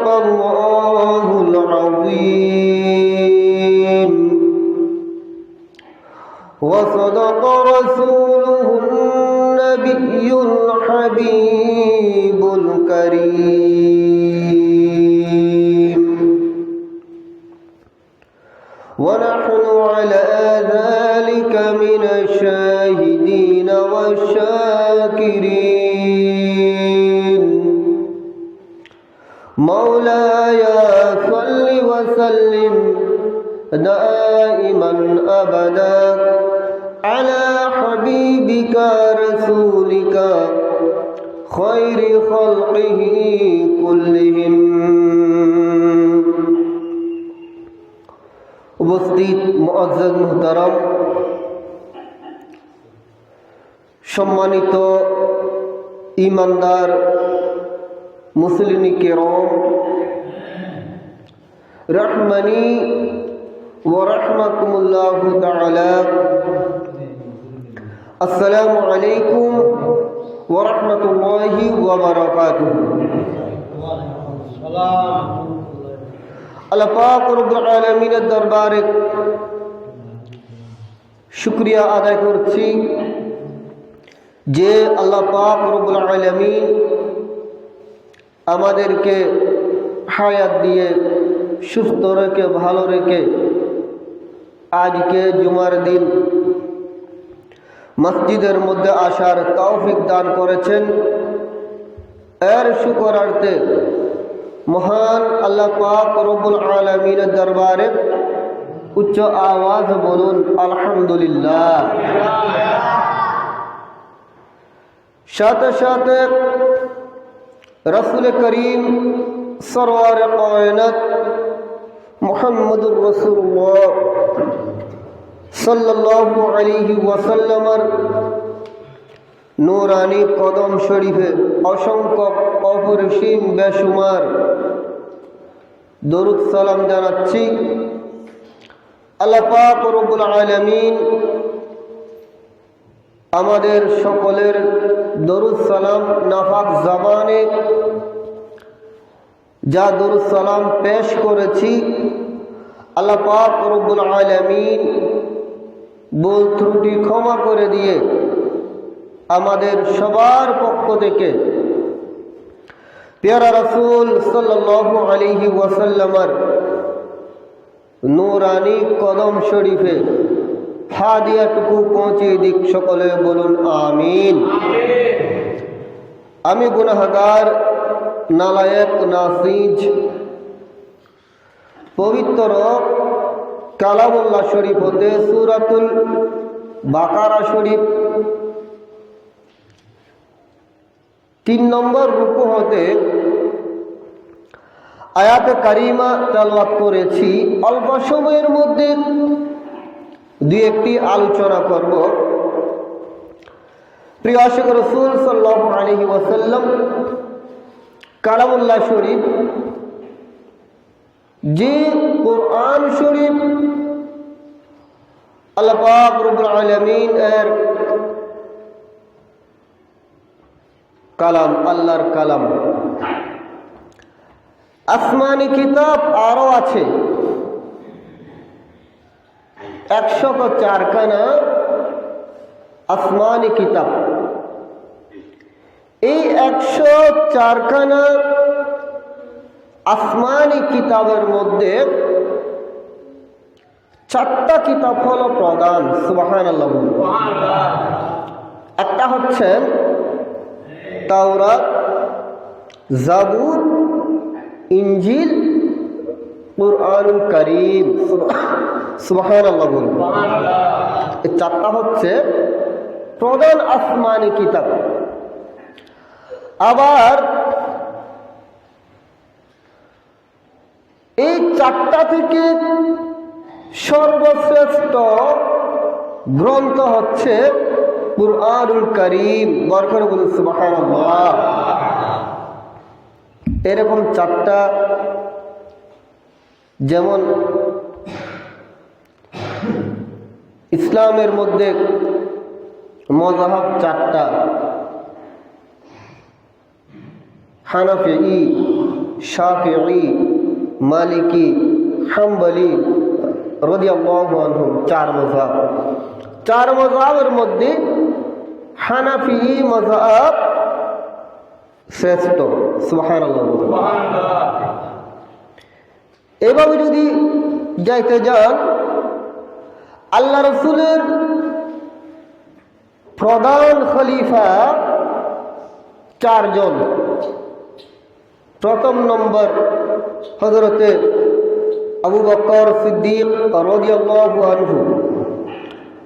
صدق الله العظيم. وصدق মুআজ্জাজ মুহতারাম, সম্মানিত ইমানদার মুসলিমি কেরম, রহমানি ও রহমাকুমুল্লাহ আসসালামু আলাইকুম ওয়া রাহমাতুল্লাহি ওয়া বারাকাতুহু। আল্লাহ পাক রব্বুল আলামিনের দরবারে শুকরিয়া আদায় করছি যে আল্লাহ পাক আলামিন আমাদেরকে হায়াত দিয়ে সুস্থ রেখে, ভালো রেখে আজকে জুমার দিন মসজিদের মধ্যে আসার তৌফিক দান করেছেন। এর শুকরার্থে মহান আল্লাহ পাক রব্বুল আলামিনের দরবারে উচ্চ আওয়াজ বলুন, আলহামদুলিল্লাহ। সাথে সাথে রসুল করিম সরওয়ার কায়নাত মুহাম্মদুর রাসূলুল্লাহ সাল্লাল্লাহু আলাইহি ওয়াসাল্লামের নূরানি কদম শরীফে অসংখ্য অপরিসীম বেসুমার দরুদ সালাম জানাচ্ছি। আলামিন আমাদের সকলের দরুদ সালাম নাফাক জামানে যা দরুদ সালাম পেশ করেছি, আল্লাহ পাক রব্বুল আলামিন বল ত্রুটি ক্ষমা করে দিয়ে আমাদের সবার পক্ষ থেকে পেয়ারা রসুল সাল্লাল্লাহু আলাইহি ওয়াসাল্লামার নূরানি কদম শরীফে হাদিয়াটুকু পৌঁছে দিক সকলে বলুন আমিন। আমি গুনাহগার নালায়ক নাসিজ, পবিত্র কালামুল্লাহ শরীফ হতে সুরাতুল বাকারা শরীফ, তিন নম্বর রুকু হতে আয়াত কারিমা তালওয়াত করেছি। অল্প সময়ের মধ্যে দু একটি আলোচনা করব। প্রিয় আশিক রসুল সাল্লাহ আলহি ওয়াসাল্লাম, কালামুল্লাহ শরীফ, যে কোরআন শরীফ আল্লাহ পাক রব্বুল আলামিন এর কালাম, আল্লাহর কালাম। আসমানি কিতাব আরও আছে। একশত চারখানা আসমানি কিতাব। এই একশো চারখানা আসমানি কিতাবের মধ্যে চারটা কিতাব হলো প্রধান সুবাহান একটা হচ্ছে তাওরাত জাবুর ইঞ্জিল কুরআনুল করিম। সুবাহান আল্লাহ বলুন। এই চারটা হচ্ছে প্রধান আসমানি কিতাব। আবার এই চারটা থেকে সর্বশ্রেষ্ঠ গ্রন্থ হচ্ছে কুরআনুল করিম। বরকর বলুন সুবহানাল্লাহ। এরকম চারটা যেমন ইসলামের মধ্যে মজাহাব চারটা হানাফি শাফিঈ মালিকি, হাম্বলি রদিয়াল্লাহু আনহুম চার মজাব চার মজাবের মধ্যে হানাফি মজাব শ্রেষ্ঠ বলুন। এভাবে যদি যাইতে যান, আল্লাহ রসুলের প্রধান খলিফা চারজন প্রথম নম্বর হজরতে আবু বকর সিদ্দিক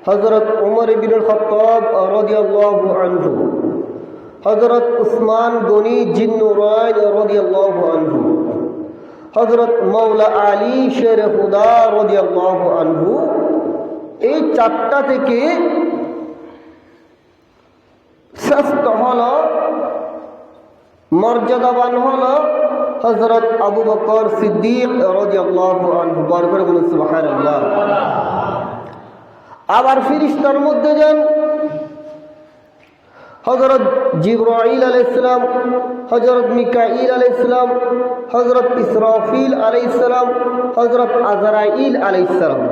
হজরত উমর ইবিনুল খত্তাব রদিয়াল্লাহু আনহু হজরত উসমান গনি আনহু। হজরত মৌলা আলী শের হুদা রদিয়াল্লাহু আনহু। এই চারটা থেকে শ্রেষ্ঠ হল, মর্যাদাবান হল হজরত আবু বকর সিদ্দিক আবার ফিরিস্তার মধ্যে যান হজরত জিব্রাইল আলাইহিসসালাম হজরত মিকাইল আলাইহিসসালাম হজরত ইসরাফিল আলাইহিসসালাম হজরত আজরাইল আলাইহিসসালাম।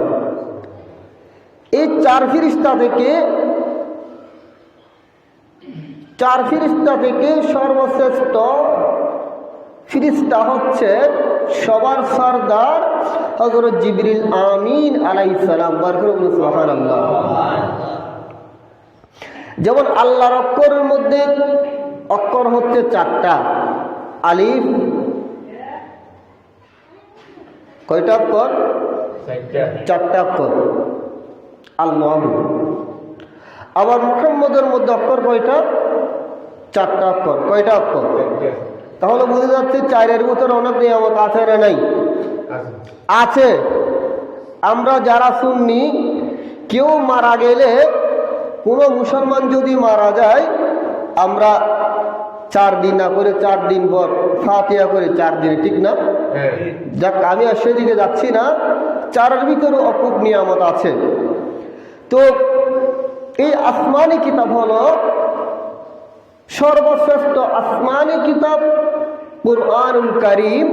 এই চার ফিরিস্তা থেকে, চার ফিরিস্তা থেকে সর্বশ্রেষ্ঠ ফিরিস্তা হচ্ছে সবার সর্দার হজরত জিবরিল আমিন আলাইসালাম আল্লাহ যেমন আল্লাহর অক্ষরের মধ্যে অক্ষর হচ্ছে চারটা। আলিফ কয়টা অক্ষর? চারটা। অক্ষর। আল্লাহ। আবার মুহাম্মদের মধ্যে অক্ষর কয়টা? চারটা অক্ষর। কয়টা অক্ষর? তাহলে বুঝে যাচ্ছে চারের ভিতরে অনেক নিয়ামত আছে না নাই? আছে। আমরা যারা শুননি কেউ মারা গেলে কোনো মুসলমান যদি মারা যায় আমরা চার দিন না করে চার দিন পর ফাতিয়া করে চার দিনে ঠিক না? যাক আমি আর সেদিকে যাচ্ছি না। চারের ভিতরে অকুপ নিয়ামত আছে। তো এই আসমানি কিতাব হলো সর্বশ্রেষ্ঠ আসমানি কিতাব কুরআনুল করিম।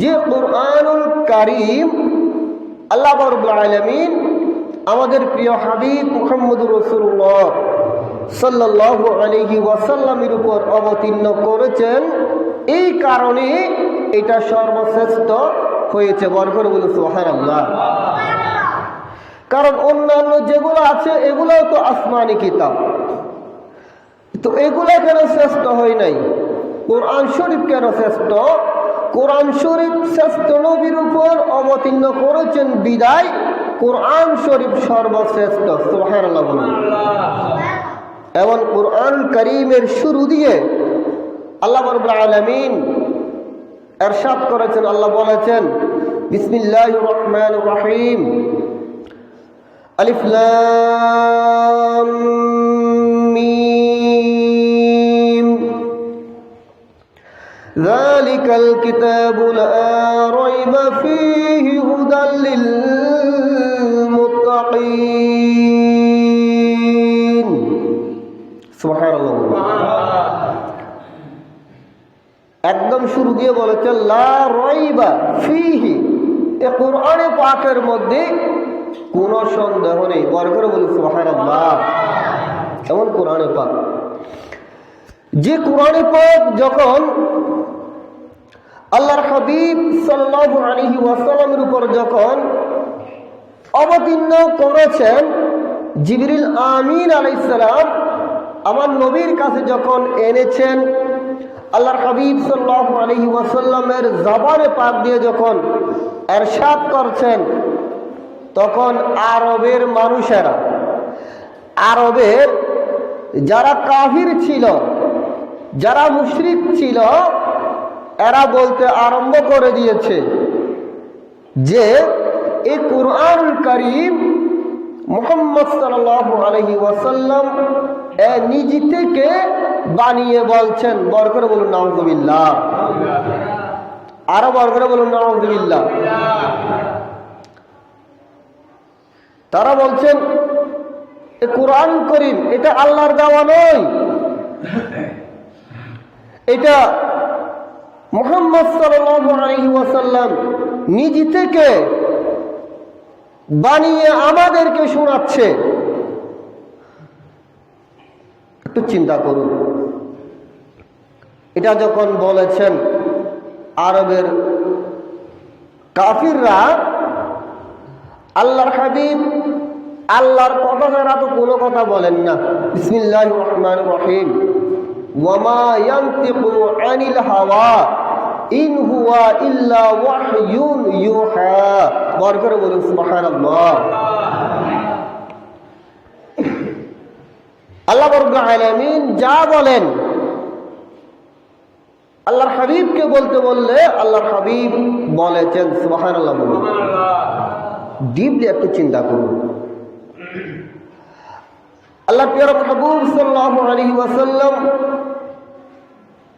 যে কুরআনুল করিম আল্লাহ রব্বুল আলামিন আমাদের প্রিয় হাবিব মুহাম্মদুর রাসূলুল্লাহ সাল্লাল্লাহু আলাইহি ওয়াসাল্লামের উপর অবতীর্ণ করেছেন। এই কারণে এটা সর্বশ্রেষ্ঠ হয়েছে। বরকর বলে সুবহানাল্লাহ। কারণ অন্যান্য যেগুলো আছে, এগুলোও তো আসমানি কিতাব। তো এগুলো কেন শ্রেষ্ঠ হয় নাই? কোরআন শরীফ কেন শ্রেষ্ঠ? কোরআন শরীফ শ্রেষ্ঠ নবীর উপর অবতীর্ণ করেছেন বিদায় কোরআন শরীফ সর্বশ্রেষ্ঠ বলুন। এবং কোরআন করিমের শুরু দিয়ে আল্লাহ রব্বুল আলামিন এরশাদ করেছেন, আল্লাহ বলেছেন বিসমিল্লাহ রহমান রহিম। আলিফ ذلك الكتاب لا ريب فيه هدى للمتقين سبحان الله একদম শুরু দিয়ে বলেছে লা রইবা ফিহি এ কোরআনে পাকের মধ্যে কোনো সন্দেহ নেই বর করে বলি সুবহানাল্লাহ এমন কোরআনে পাক যে কোরআনে পাক যখন আল্লাহর হাবিব সাল্লাল্লাহু আলাইহি ওয়াসাল্লামের উপর যখন অবতীর্ণ করেছেন, জিবরিল আমিন আলাইসালাম আমার নবীর কাছে যখন এনেছেন, আল্লাহর হাবিব সাল্লাল্লাহু আলাইহি ওয়াসাল্লামের জবানে পাক দিয়ে যখন এরশাদ করছেন, তখন আরবের মানুষেরা, আরবের যারা কাহির ছিল, যারা মুশরিক ছিল এরা বলতে আরম্ভ করে দিয়েছে যে এই কোরআন করিম মোহাম্মদ আলাইহি ওয়াসাল্লাম নিজে থেকে বানিয়ে বলছেন। বর করে বলুন, নাউজুবিল্লাহ। আরও বর করে বলুন, নাউজুবিল্লাহ। তারা বলছেন কোরআন করিম, এটা আল্লাহর দেওয়া নয়। এটা মোহাম্মদ ওয়াসাল্লাম নিজ থেকে বানিয়ে আমাদেরকে শোনাচ্ছে। একটু চিন্তা করুন। এটা যখন বলেছেন আরবের কাফিররা, আল্লাহর হাবিব আল্লাহর কথা ছাড়া তো কোনো কথা বলেন না। বিসমিল্লাহ রহমান রহিম। ওয়ামা ইয়ান্তিকু আনিল হাওয়া। ইন হুয়া ইল্লা ওয়াহয়ুন ইউহা। বর করে বলুন, সুবহানাল্লাহ। আল্লাহ রাব্বুল আলামিন যা বলেন, আল্লাহর হাবিবকে বলতে বললে আল্লাহর হাবিব বলেছেন, সুবহানাল্লাহ বলুন। ডিপলি একটু চিন্তা করুন। আল্লাহ পিয়ার মাহবুব সাল্লাল্লাহু আলাইহি ওয়াসাল্লাম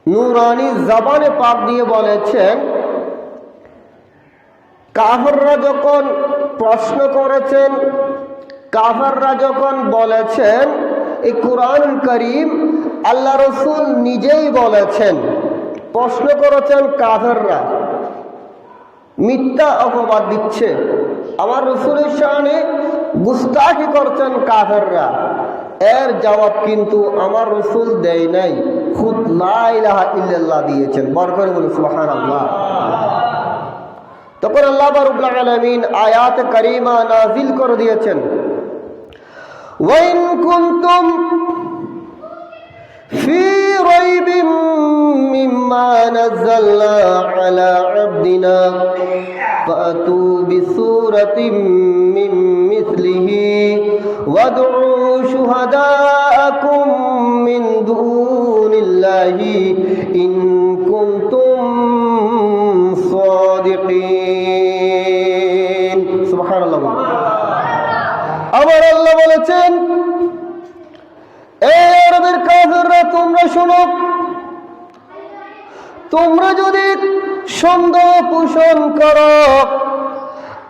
নূরানি জবানে পাক দিয়ে বলেছেন কাফররা যখন প্রশ্ন করেছেন, কাফররা যখন বলেছেন এই কোরআন করিম আল্লাহ রসুল নিজেই বলেছেন। প্রশ্ন করেছেন কাফেররা, মিথ্যা অপবাদ দিচ্ছে। আমার রসুলের সামনে গুস্তাখি করছেন কাফেররা। এর জবাব কিন্তু আমার রসুল দেয় নাই। খুদ লাইলাহা ইল্লাল্লাহ দিয়েছেন বরকর বলুন সুবহান আল্লাহ তখন আল্লাহ রব্বুল আলামিন আয়াত কারিমা নাজিল করে দিয়েছেন ওয়াইন কুনতুম في ريب مما نزلنا على عبدنا فأتوا بسورة من مثله وادعوا شهداءكم من دون الله إن كنتم صادقين سبحان الله আবার আল্লাহ বলেছেন এই আরবের কাফেররা তোমরা শোনো তোমরা যদি সন্দেহ পোষণ করো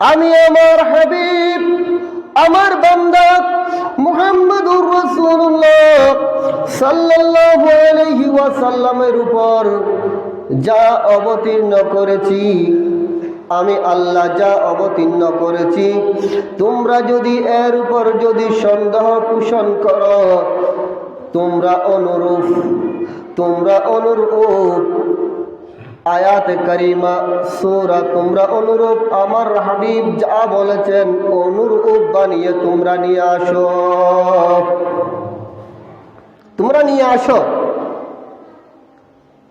আমি আমার হাবিব আমার বান্দা মুহাম্মদুর রাসূলুল্লাহ সাল্লাল্লাহু আলাইহি ওয়াসাল্লামের উপর যা অবতীর্ণ করেছি, আমি আল্লাহ যা অবতীর্ণ করেছি, তোমরা যদি এর উপর যদি সন্দেহ পোষণ করো, তোমরা অনুরূপ তোমরা অনুরূপ আয়াত করিমা, সুরা তোমরা অনুরূপ, আমার হাবিব যা বলেছেন অনুরূপ বানিয়ে তোমরা নিয়ে আসো। তোমরা নিয়ে আসো।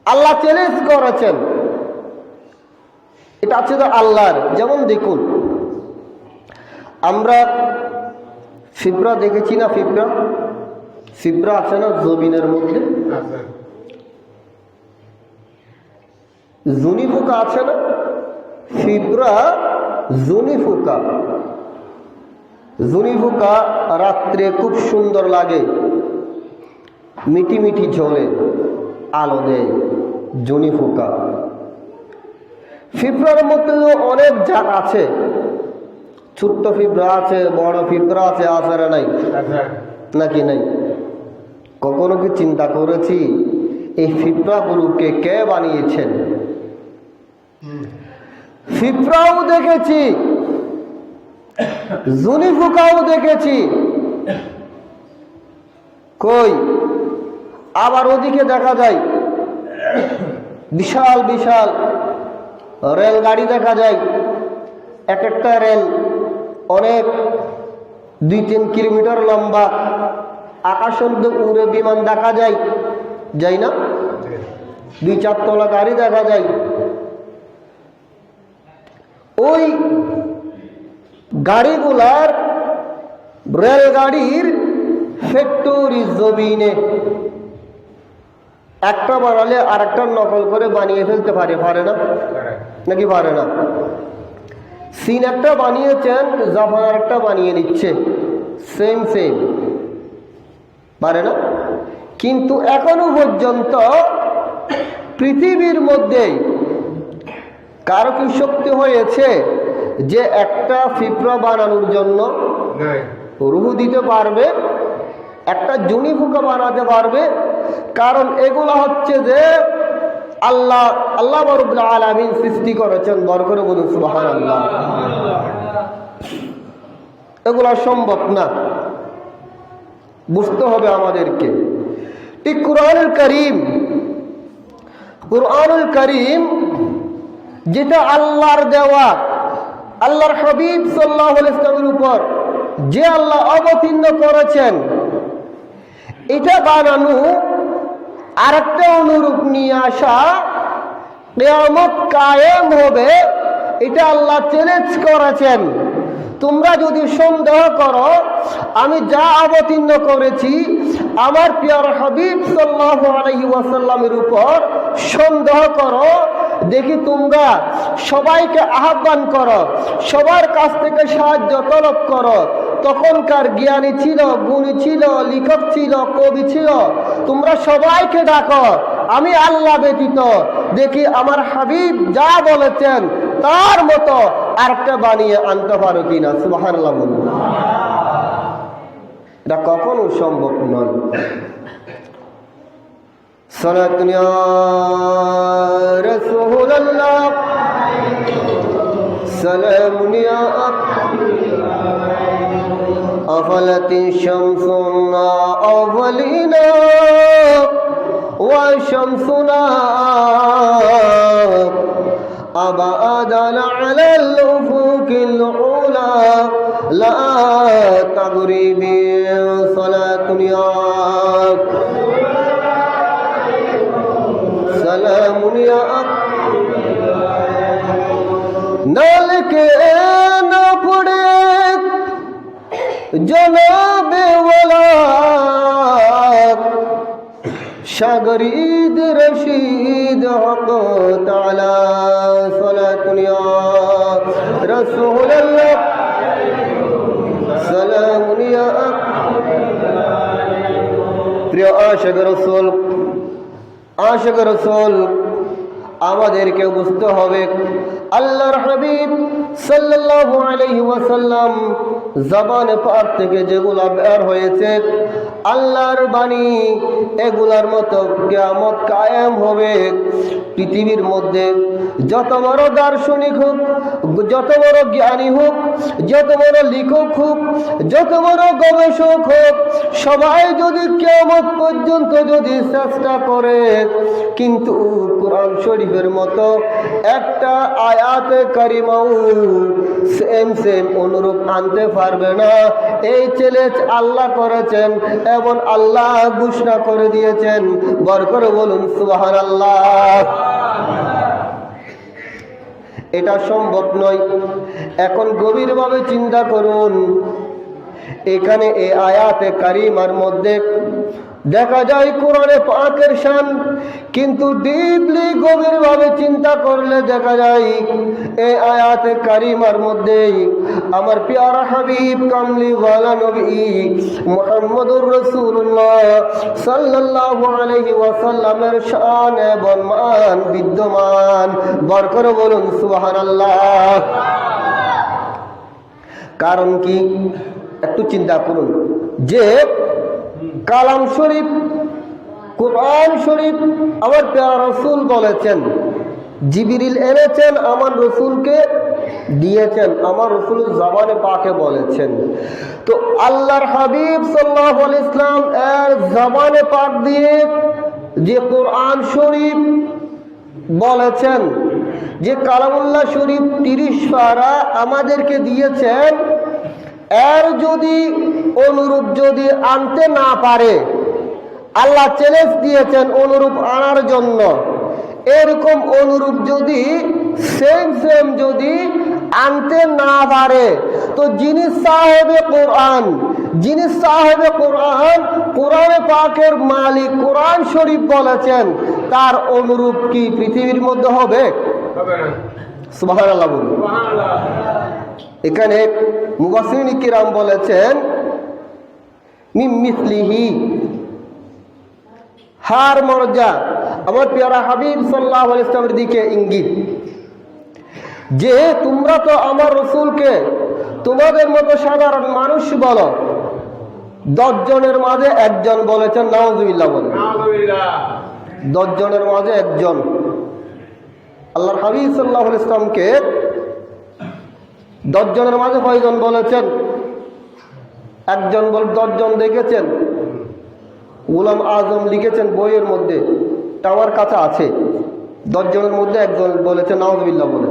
আল্লাহ চ্যালেঞ্জ করেছেন। এটা আছে তো আল্লাহর, যেমন দেখুন, আমরা ফিবরা দেখেছি না ফিবরা? ফিবরা আছে না, জমিনের মধ্যে? জুনি পোকা আছে না? ফিবরা জুনি পোকা জুনি পোকা রাত্রে খুব সুন্দর লাগে। মিটি মিটি ঝোলে আলো দেয় জুনি পোকা ফিবরার মধ্যে অনেক জাত আছে। ছোট্ট ফিবরা আছে বড় ফিবরা আছে না নাই? নাকি নাই? কখনো কি চিন্তা করেছি এই ফিবরাগুলোকে কে বানিয়েছেন? ফিফরাও দেখেছি জুনিফুকাও দেখেছি। কই? আবার ওদিকে দেখা যায়। বিশাল বিশাল রেলগাড়ি দেখা যায়। এক একটা রেল অনেক দুই তিন কিলোমিটার লম্বা। আকাশের উড়ে বিমান দেখা যায়। যাই না? দুই চারতলা গাড়ি দেখা যায়। ওই গাড়িগুলার রেলগাড়ির ফ্যাক্টরি জমিনে একটা বানালে আর একটা নকল করে বানিয়ে ফেলতে পারে পারে না? নাকি পারে না? সিন একটা বানিয়েছেন, জাপান একটা বানিয়ে নিচ্ছে। Same same. পারে না? কিন্তু এখনও পর্যন্ত পৃথিবীর মধ্যে কারও কি শক্তি হয়েছে যে একটা ফিপ্রা বানানোর জন্য রুহু দিতে পারবে একটা জুনি ফুকা বানাতে পারবে? কারণ এগুলো হচ্ছে যে আল্লাহ আল্লাহ বরুল্লাহ আলমিন সৃষ্টি করেছেন বর করে বলুন সুবাহান আল্লাহ এগুলা সম্ভব না। বুঝতে হবে আমাদেরকে। এই কোরআনুল করিম কোরআনুল করিম যেটা আল্লাহর দেওয়া, আল্লাহর হাবিব সাল্লাহ ইসলামের উপর, যে আল্লাহ অবতীর্ণ করেছেন, এটা বানানো আর একটা অনুরূপ নিয়ে আসা, কেয়ামত কায়েম হবে, এটা আল্লাহ চ্যালেঞ্জ করেছেন। তোমরা যদি সন্দেহ করো, আমি যা অবতীর্ণ করেছি, আমার পিয়ার হাবিব সাল্লাহ আলহি ওয়াসাল্লামের উপর সন্দেহ করো, দেখি তোমরা সবাইকে আহ্বান করো, সবার কাছ থেকে সাহায্য তলব করো। তখনকার জ্ঞানী ছিল, গুণী ছিল, লেখক ছিল, কবি ছিল, তোমরা সবাইকে ডাকো, আমি আল্লাহ ব্যতীত। দেখি আমার হাবিব যা বলেছেন, তার মতো আরেকটা বানিয়ে আনতে পারো কিনা সুবাহান বলুন এটা কখনো সম্ভব নয় صلاة يا رسول الله سلام يا أفلت شمسنا أولنا وشمسنا أبعدنا على الأفق العلا لا تغري من صلاة ياك سلام يا نالك না পড়ে জনাবে ওলা সাগরী رسول الله سلام يا প্রিয় আশাক রসুল আশাক রসুল আমাদেরকে বুঝতে হবে আল্লাহর হাবিব সাল্লাল্লাহু আলাইহি ওয়াসাল্লাম জবান পাক থেকে যেগুলা বের হয়েছে আল্লাহর বাণী এগুলার মতো কিয়ামত কায়েম হবে পৃথিবীর মধ্যে যত বড় দার্শনিক হোক, যত বড় জ্ঞানী হোক, যত বড় লিখক হোক, যত বড় গবেষক হোক, সবাই যদি কেমন পর্যন্ত যদি চেষ্টা করে, কিন্তু কোরআন শরীফের মতো একটা আয়াতে কারিমাও সেম সেম অনুরূপ আনতে পারবে না। এই চ্যালেঞ্জ আল্লাহ করেছেন এবং আল্লাহ ঘোষণা করে দিয়েছেন। বর করে বলুন সুবাহান আল্লাহ এটা সম্ভব নয়। এখন গভীরভাবে চিন্তা করুন। এখানে এ আয়াতে কারিমার মধ্যে দেখা যায় কোরআনে পাকের শান, কিন্তু ডিপলি গভীরভাবে চিন্তা করলে দেখা যায় এই আয়াতে কারিমার মধ্যে আমার পেয়ারা হাবিব, কামলি ওয়ালা নবী মুহাম্মদুর রাসূলুল্লাহ সাল্লাল্লাহু আলাইহি ওয়াসাল্লামের শান এবং মান বিদ্যমান। বর করে বলুন সুবহানাল্লাহ। কারণ কি? একটু চিন্তা করুন। যে কালাম শরীফ, কোরআন শরীফ, আমার পেয়ারা রসুল বলেছেন, জিবিরিল এনেছেন, আমার রসুলকে দিয়েছেন, আমার রসুল জামানে পাকে বলেছেন। তো আল্লাহর হাবিব সাল্লাহ ইসলাম এর জামানে পাক দিয়ে যে কোরআন শরীফ বলেছেন, যে কালামুল্লাহ শরীফ তিরিশ পারা আমাদেরকে দিয়েছেন এর যদি অনুরূপ যদি আনতে না পারে আল্লাহ চ্যালেঞ্জ দিয়েছেন অনুরূপ আনার জন্য। এরকম অনুরূপ যদি সেম সেম যদি আনতে না পারে তো যিনি সাহেবে কোরআন যিনি সাহেবে কোরআন কোরআনে পাকের মালিক কোরআন শরীফ বলেছেন তার অনুরূপ কি পৃথিবীর মধ্যে হবে? সুবাহান আল্লাহ বলুন। এখানে মুবাসিন কিরাম বলেছেন মিমিসলিহি হার মর্যা আমার পেয়ারা হাবিব সাল্লাহ ইসলামের দিকে ইঙ্গিত। যে তোমরা তো আমার রসুলকে তোমাদের মতো সাধারণ মানুষ বলো দশ জনের মাঝে একজন বলেছেন নওয়াজুবিল্লাহ বলে। দশ জনের মাঝে একজন। আল্লাহর হাবিব সাল্লাহ ইসলামকে দশ জনের মাঝে কয়জন বলেছেন? একজন বল দশজন দেখেছেন? গুলাম আজম লিখেছেন বইয়ের মধ্যে আমার কাছে আছে। দশজনের মধ্যে একজন বলেছেন নওয়াজবিল্লাহ বলে।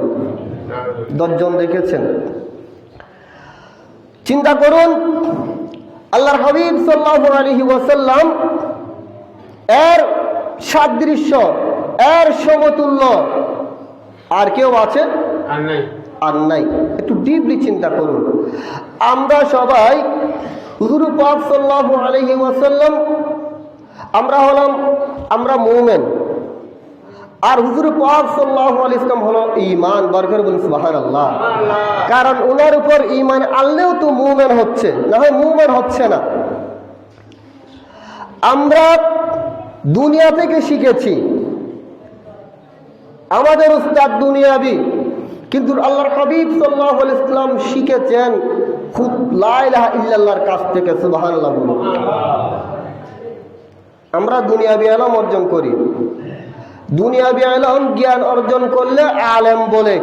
দশজন দেখেছেন। চিন্তা করুন, আল্লাহর হাবিব সাল্লাহ আলহি ওয়াসাল্লাম এর সাদৃশ্য, এর সমতুল্য আর কেউ আছে? আর নাই। আর নাই। একটু ডিপলি চিন্তা করুন। আমরা সবাই হুজুর পাক সাল্লাল্লাহু আলাইহি ওয়াসাল্লাম আমরা হলাম আমরা মৌমেন। আর হুজুর পাক আলাইহি ইসলাম হলো ঈমান বরকর বলুন সুবহানাল্লাহ। কারণ ওনার উপর ইমান আনলেও তো মুমিন হচ্ছে না হয় মুমিন হচ্ছে না। আমরা দুনিয়া থেকে শিখেছি। আমাদের উস্তাদ দুনিয়াবি। কিন্তু আল্লাহর হাবিব সাল্লাহ ইসলাম শিখেছেন খুব লাইলাহ ইল্লাল্লাহর কাছ থেকে সুবহানাল্লাহ বলুন। আমরা দুনিয়াবি আলম অর্জন করি। দুনিয়াবি আলম জ্ঞান অর্জন করলে আলেম বলে।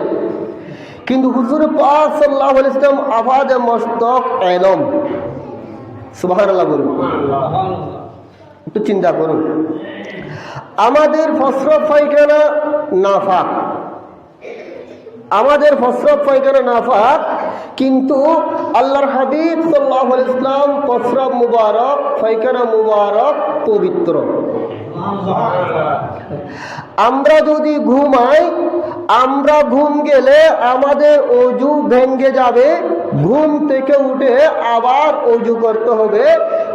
কিন্তু হুজুর পাক সাল্লাহ ইসলাম আফাদে মস্তক আলম। সুবহানাল্লাহ বলুন। একটু চিন্তা করুন। আমাদের ফসরত পায়খানা নাফাক। আমাদের ফসরত পায়খানা নাফাক, কিন্তু আল্লাহর হাবিব সাল্লাহ ইসলাম ফসরত মুবারক পায়খানা মুবারক পবিত্র। আমরা যদি ঘুমাই, আমরা ঘুম গেলে আমাদের অজু ভেঙ্গে যাবে ঘুম থেকে উঠে আবার অজু করতে হবে।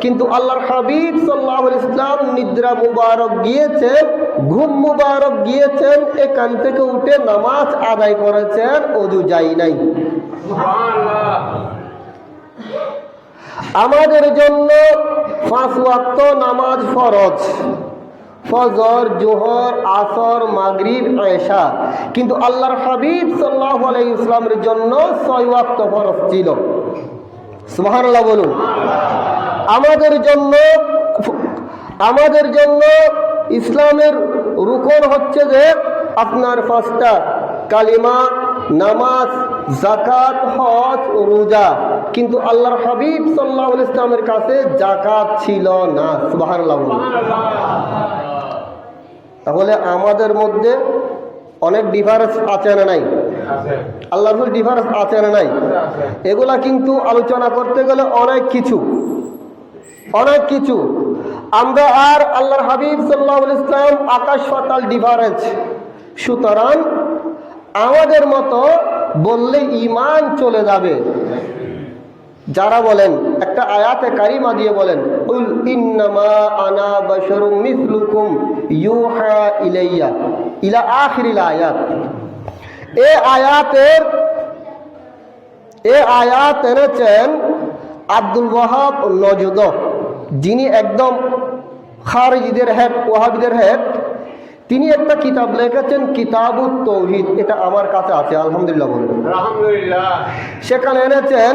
কিন্তু আল্লাহর হাবিব সাল্লাহ ইসলাম নিদ্রা মুবারক গিয়েছেন ঘুম মুবারক গিয়েছেন এখান থেকে উঠে নামাজ আদায় করেছেন, অজু যাই নাই। আমাদের জন্য পাঁচ ওয়াক্ত নামাজ ফরজ। ফজর, জোহর, আসর, মাগরিব, এশা। কিন্তু আল্লাহর হাবিব সাল্লাহ আলাই ইসলামের জন্য ছয় ওয়াক্ত ফরজ ছিল। সুবহানাল্লাহ বলুন। আমাদের জন্য আমাদের জন্য ইসলামের রুকন হচ্ছে যে আপনার পাঁচটা কালিমা, নামাজ জাকাত হজ, রোজা। কিন্তু আল্লাহর হাবিব সাল্লাহ ইসলামের কাছে জাকাত ছিল না। বলুন। তাহলে আমাদের মধ্যে অনেক ডিফারেন্স আছে না নাই? আল্লাহর ডিফারেন্স আছে না নাই? এগুলা কিন্তু আলোচনা করতে গেলে অনেক কিছু অনেক কিছু। আমরা আর আল্লাহর হাবিব সাল্লাহ ইসলাম আকাশ পাতাল ডিফারেন্স সুতরাং আমাদের মতো বললে ইমান চলে যাবে। যারা বলেন একটা আয়াতে কারিমা দিয়ে বলেন উল ইন্নামা আনা বাশারুম মিসলুকুম ইউহা ইলাইয়া ইলা আখিরিল আয়াত। এ আয়াতের এ আয়াত এনেছেন আব্দুল ওয়াহাব নজদ যিনি একদম খারিজিদের হেড ওয়াহাবিদের হেড। তিনি একটা কিতাব লিখেছেন কিতাবুত তৌহিদ এটা আমার কাছে আছে আলহামদুলিল্লাহ বলুন। আলহামদুলিল্লাহ। সেখানে এনেছেন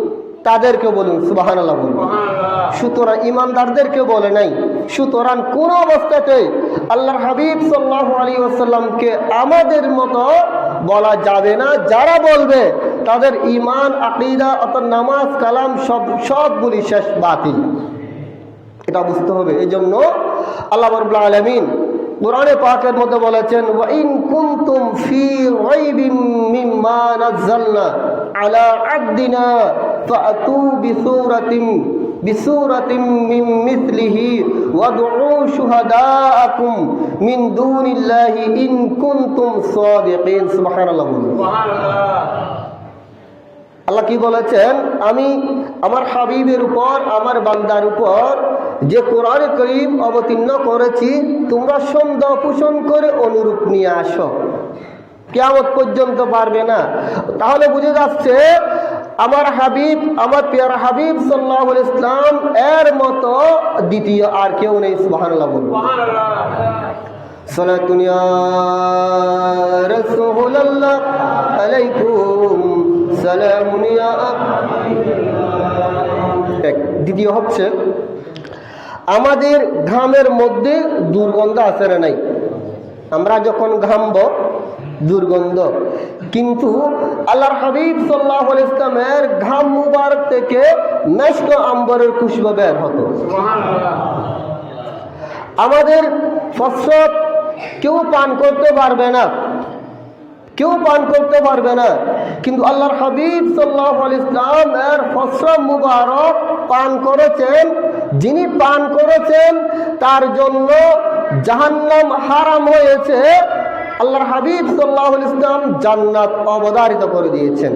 তাদেরকে বলুন সুবাহান আল্লাহ বলুন সুতরাং ইমানদারদেরকে বলে নাই। সুতরাং কোন অবস্থাতে আল্লাহর হাবিব সাল্লাহ আলী ওসাল্লামকে আমাদের মতো বলা যাবে না। যারা বলবে তাদের ইমান আকিদা অর্থাৎ নামাজ কালাম সব সবগুলি শেষ বাতিল। এটা বুঝতে হবে। এই জন্য আল্লাহ রবুল্লা আলমিন কোরআনে পাকের মধ্যে বলেছেন ওয়াইন কুনতুম ফি রাইবিম মিম্মা নাযালনা আলা আবদিনা ফাতু বিসূরাতিন মিথলিহি ওয়াদউ শুহাদাআকুম মিন দুনিল্লাহি ইন কুনতুম সাদিকিন। সুবহানাল্লাহ বলুন। সুবহানাল্লাহ আল্লাহ কি বলেছেন? আমি আমার হাবিবের উপর, আমার বান্দার উপর যে কোরআন করিম অবতীর্ণ করেছি তোমরা সন্দেহ পোষণ করে অনুরূপ নিয়ে আসো কেমন পর্যন্ত পারবে না তাহলে বুঝে যাচ্ছে আমার হাবিব আমার পেয়ার হাবিব সাল্লাহ ইসলাম এর মতো দ্বিতীয় আর কেউ নেই সুবাহ বলবো সুবহানাল্লাহ صلاة يا رسول الله عليكم سلام يا এক দ্বিতীয় হচ্ছে আমাদের ঘামের মধ্যে দুর্গন্ধ আছে না নাই? আমরা যখন ঘামব, দুর্গন্ধ। কিন্তু আল্লাহর হাবিব সাল্লাহ ইসলামের ঘাম মুবারক থেকে নষ্ট আম্বরের খুশব বের হতো। আমাদের ফসল কেউ পান করতে পারবে না। কেউ পান করতে পারবে না। কিন্তু আল্লাহর হাবিব সাল্লাহ ইসলাম এর ফসল মুবারক পান করেছেন, যিনি পান করেছেন, তার জন্য জাহান্নাম হারাম হয়েছে। আল্লাহর হাবিব সাল্লাহ ইসলাম জান্নাত অবধারিত করে দিয়েছেন।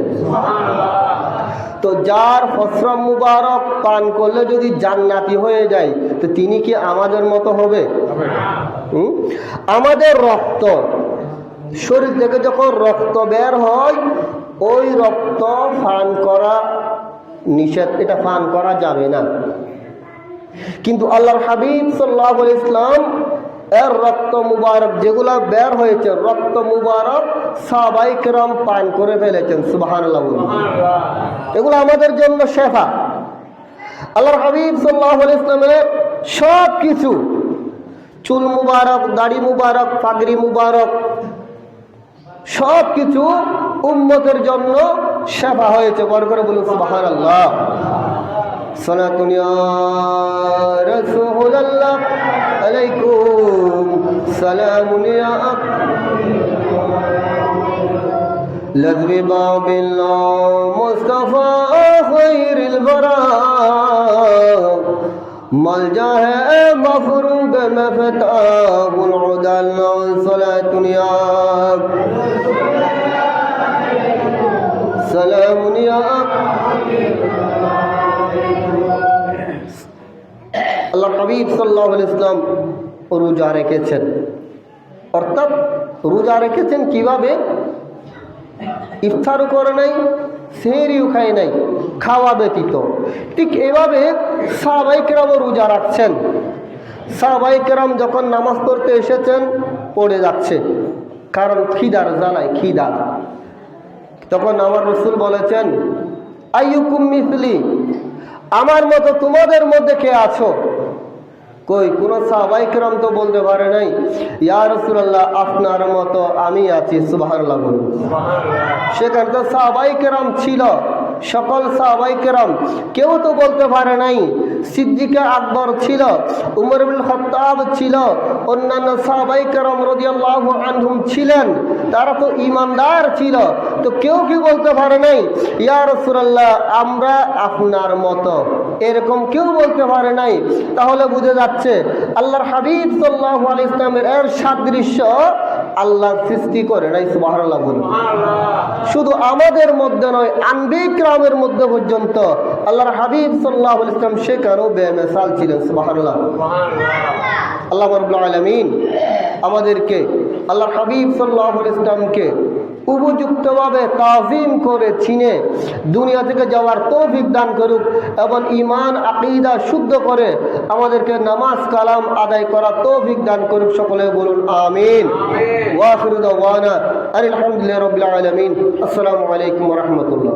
তো যার ফসরম মুবারক পান করলে যদি জান্নাতি হয়ে যায়, তো তিনি কি আমাদের মতো হবে? আমাদের রক্ত, শরীর থেকে যখন রক্ত বের হয়, ওই রক্ত পান করা নিষেধ, এটা পান করা যাবে না। কিন্তু আল্লাহর হাবিব সাল্লাহ ইসলাম এর রক্ত মুবারক যেগুলা বের হয়েছে, রক্ত মুবারক সবাই কেরম পান করে ফেলেছেন সুবাহান এগুলো আমাদের জন্য শেফা। আল্লাহর হাবিব সাল্লাহ ইসলামের সব কিছু চুল মুবারক, দাড়ি মুবারক, পাগড়ি মুবারক সব কিছু উম্মতের জন্য সেবা হয়েছে। বড় করে বলুন সুবাহান আল্লাহ সনাতুনিয়া আলাইকুম সালামুনিয়া لذب باب مصطفى سلام يا আল্লাহ হাবিব সাল্লাহ ইসলাম রোজা রেখেছেন অর্থাৎ রোজা রেখেছেন কিভাবে ইফতারও করে নাই সেহরিও খায় নাই খাওয়া ব্যতীত ঠিক এভাবে সাহবাইকেরামও রোজা রাখছেন সাহবাইকেরাম যখন নামাজ পড়তে এসেছেন পড়ে যাচ্ছে কারণ খিদার জ্বালায় খিদা তখন আমার রসুল বলেছেন আইয়ুকুম মিসলি আমার মতো তোমাদের মধ্যে কে আছো? কই কোন সাহাবাই কেরাম তো বলতে পারে নাই ইয়া রসুল্লাহ আপনার মতো আমি আছি। সুবাহ বলুন। সেখানে তো সাহাবাই কেরাম ছিল সকল সাহাবাই কেরাম। কেউ তো বলতে পারে নাই সিদ্দিকে আকবর ছিল উমর বিন খত্তাব ছিল অন্যান্য সাহাবাই কেরাম রদিয়াল্লাহু আনহুম ছিলেন। তারা তো ইমানদার ছিল। তো কেউ কি বলতে পারে নাই ইয়া রসুল্লাহ আমরা আপনার মতো। এরকম কেউ বলতে পারে নাই। তাহলে বুঝে যাচ্ছে আল্লাহর হাবিব সাল্লাহ আল ইসলামের এর সাদৃশ্য আল্লাহ সৃষ্টি করে নাই সুবাহ শুধু আমাদের মধ্যে নয় আনবিক রামের মধ্যে পর্যন্ত আল্লাহর হাবিব সাল্লাহ ইসলাম সেখানেও বেমেসাল ছিলেন সুবাহ আল্লাহ রবুল্লা আলমিন আমাদেরকে আল্লাহর হাবিব সাল্লাহ ইসলামকে উপযুক্তভাবে তাজিম করে চিনে দুনিয়া থেকে যাওয়ার তৌফিক দান করুক এবং ইমান আকিদা শুদ্ধ করে আমাদেরকে নামাজ কালাম আদায় করা তৌফিক দান করুক সকলে বলুন আমিন। ওয়াখির দাওয়ানা আলহামদুলিল্লাহ রবিল আলমিন। আসসালামু আলাইকুম রহমতুল্লাহ।